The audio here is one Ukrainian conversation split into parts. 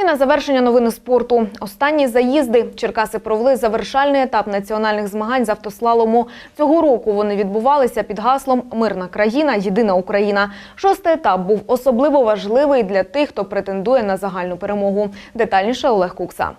І на завершення новини спорту. Останні заїзди Черкаси провели завершальний етап національних змагань з автослалому. Цього року вони відбувалися під гаслом Мирна країна, єдина Україна. Шостий етап був особливо важливий для тих, хто претендує на загальну перемогу. Детальніше Олег Кукса.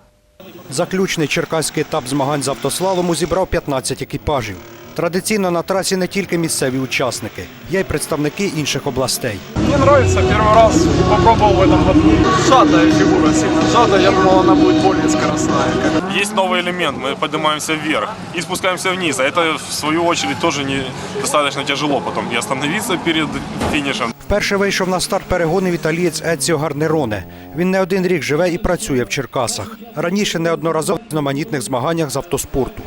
Заключний черкаський етап змагань з автослалому зібрав 15 екіпажів. Традиційно на трасі не тільки місцеві учасники, є й представники інших областей. Мне нравится, первый раз попробовал в этом году. Сжатая фигура, сильно сжатая, я думал, она будет более скоростная. Как Есть новый элемент, мы поднимаемся вверх и спускаемся вниз, а это в свою очередь тоже не достаточно тяжело потом и остановиться перед финишем. Вперше вийшов на старт перегонів італієць Еціо Гарнероне. Він не один рік живе і працює в Черкасах. Раніше неодноразово в різноманітних змаганнях з автоспорту.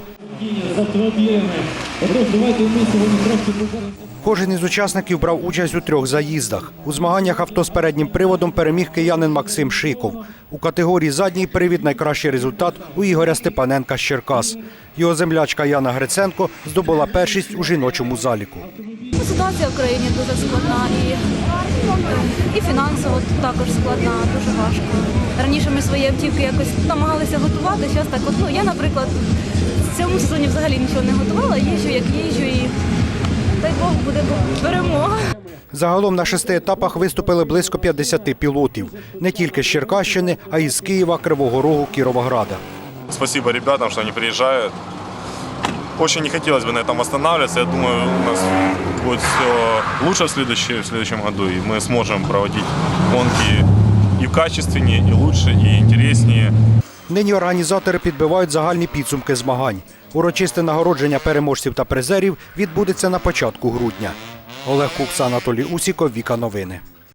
Кожен із учасників брав участь у трьох заїздах. У змаганнях авто з переднім приводом переміг киянин Максим Шиков. У категорії задній привід найкращий результат у Ігоря Степаненка з Черкас. Його землячка Яна Гриценко здобула першість у жіночому заліку. Ситуація в країні дуже складна і, і фінансово також складна, дуже важко. Раніше ми свої автівки якось намагалися готувати. Зараз так, от, ну я, наприклад, в цьому сезоні взагалі нічого не готувала, їжджу як їжджу і дай Бог буде перемога. Загалом на шести етапах виступили близько 50 пілотів. Не тільки з Черкащини, а й з Києва, Кривого Рогу, Кіровограда. Спасибо ребятам, что они приезжают. Очень не хотелось бы на этом останавливаться. Я думаю, у нас будет все лучше в, следующем- в следующем году, и мы сможем проводить гонки и качественнее, и лучше, и интереснее. Нині організатори підбивають загальні підсумки змагань. Урочисте нагородження переможців та призерів відбудеться на початку грудня. Олег Кукса, Анатолій Усіков, Віка Новини.